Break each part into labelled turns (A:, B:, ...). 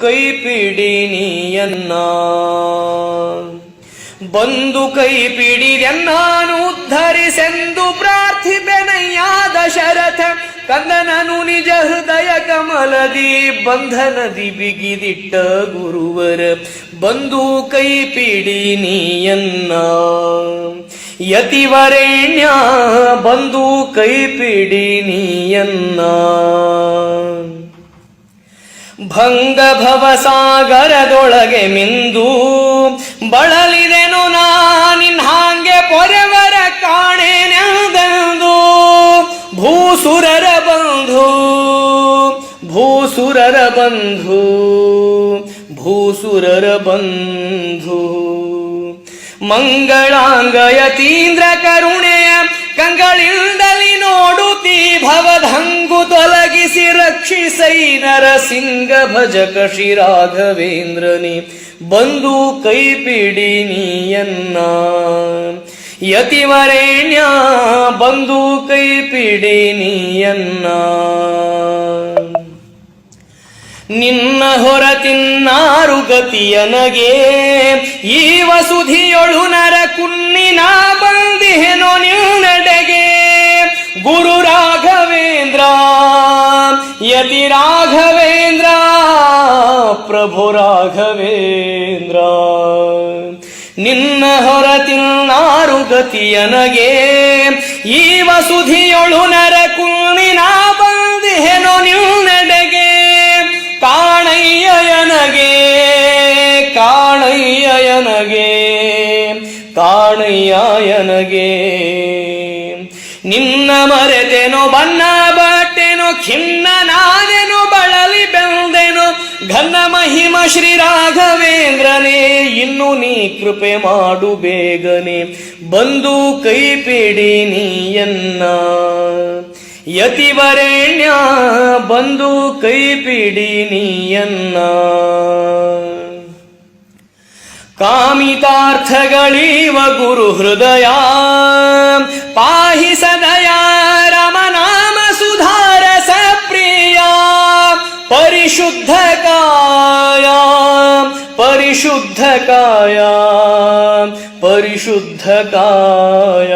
A: ಕೈ ಪಿಡಿನಿಯನ್ನ ಬಂದು ಕೈ ಪಿಡಿದೆನ್ನಾನು ಉದ್ಧರಿಸೆಂದು ಪ್ರಾರ್ಥಿಪೆನಯ್ಯ ದಶರಥ ಕಂದನನು ನಿಜ ಹೃದಯ ಕಮಲದಿ ಬಂಧನದಿ ಬಿಗಿದಿಟ್ಟ ಗುರುವರ. ಬಂದು ಕೈ ಪಿಡಿನಿಯನ್ನ ಯತಿವರೆಣ್ಯ ಬಂದು ಕೈ ಪಿಡಿನಿಯನ್ನ ಭಂಗ ಭವಸಾಗರದೊಳಗೆ ಮಿಂದು ಬಳಲಿದೆನು ನಾನಿನ್ ಹಾಂಗೆ ಪೊರೆವರ ಕಾಣೆನೆಂದು ಭೂಸುರರ ಬಂಧು ಭೂಸುರರ ಬಂಧು ಭೂಸುರರ ಬಂಧು. ಮಂಗಳಾಂಗಯತೀಂದ್ರ ಕರುಣೆಯ ಕಂಗಳಿಂದಲಿ ನೋಡುತ್ತೀ ಭವಧಂಗು ತೊಲಗಿಸಿ ರಕ್ಷಿಸೈ ನರಸಿಂಗ ಭಜಕ ಶ್ರೀ ರಾಘವೇಂದ್ರನಿ. ಬಂದು ಕೈ ಪಿಡಿನಿಯನ್ನ ಯತಿವರೇಣ್ಯ ಬಂದು ಕೈ ಪಿಡಿನಿಯನ್ನ ನಿನ್ನ ಹೊರತಿನ್ನಾರು ಗತಿಯನಗೆ ಈ ವಸುಧಿಯೊಳು ನರ ಕುನ್ನಿನ ಬಂದಿಹೆನೋ ನಿನ್ನಡೆಗೆ. ಗುರು ರಾಘವೇಂದ್ರ ಯತಿ ರಾಘವೇಂದ್ರ ಪ್ರಭು ರಾಘವೇಂದ್ರ ನಿನ್ನ ಹೊರತಿನ್ನಾರು ಗತಿಯನಗೆ ಈ ವಸುಧಿಯೊಳು ನರ ಕುಣಿನ ಬಂದಿಹೆನೋ ನಿನ್ನಡೆಗೆ ಕಾಣಯ್ಯಯನಗೆ ಕಾಣಯ್ಯಯನಗೆ ಕಾಣಯ್ಯಯನಗೆ ನಿನ್ನ ಮರೆತೆನೋ ಬಣ್ಣ ಖಿನ್ನ ನಾನೇನು ಬಳಲಿ ಬೆಂದೆನೋ ಘನ ಮಹಿಮ ಶ್ರೀ ರಾಘವೇಂದ್ರನೇ, ಇನ್ನು ನೀ ಕೃಪೆ ಮಾಡು ಬೇಗನೆ. ಬಂದು ಕೈ ಪಿಡಿ ನೀಯನ್ನ. ಯತಿವರೆಣ್ಯ, ಬಂದು ಕೈ ಪಿಡಿ ನೀಯನ್ನ. ಕಾಮಿತಾರ್ಥಗಳೀವ ಗುರು ಹೃದಯ ಪಾಹಿ ಪರಿಶುದ್ಧ ಕಾಯ ಪರಿಶುದ್ಧ ಕಾಯ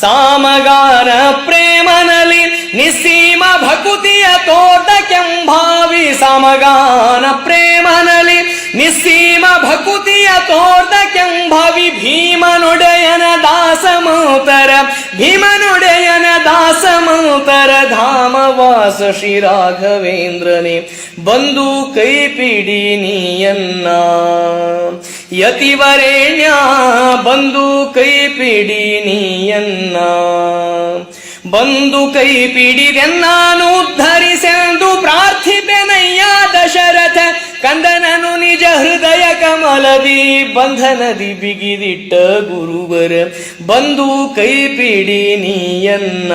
A: ಸಾಮಗಾನ ಪ್ರೇಮನಲಿ ನಿಸ್ಸೀಮ ಭಕುತಿಯ ತೋಟ ಕೆಂಭಾವಿ ಸಮಗಾನ ಪ್ರೇಮನಲಿ ನಿಸ್ಸೀಮ ಭಕುತಿಯ ತೋಟ ಕೆಂಭಾವಿ ಭೀಮನೊಡೆಯನ ದಾಸಮೋತರ ಭೀಮನೊಡೆಯನ ದಾಸಮೋತರ ಧಾಮವಾಸ ಶ್ರೀ ರಾಘವೇಂದ್ರನೇ, ಬಂದು ಕೈ ಪಿಡಿ ನೀಯನ್ನ. ಯತಿವರೇಣ್ಯ, ಬಂದು ಕೈ ಪಿಡಿ ನೀಯನ್ನ. ಬಂದು ಕೈ ಪಿಡಿದೆನ್ನಾನು ಉದ್ಧರಿಸೆಂದು ನಿಜ ಹೃದಯ ಕಮಲದಿ ಬಂಧನದಿ ಬಿಗಿದಿಟ್ಟ ಗುರುವರ. ಬಂದು ಕೈ ಪಿಡಿ ನೀಯನ್ನ.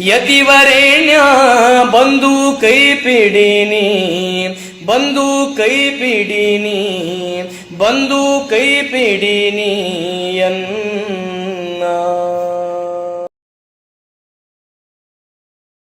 A: ಯತಿವರೇಣ್ಯ, ಬಂದು ಕೈ ಪಿಡಿನಿ ಬಂದು ಕೈ ಪಿಡಿನಿ ಬಂದು ಕೈ ಪಿಡಿನಿ ಎನ್ನ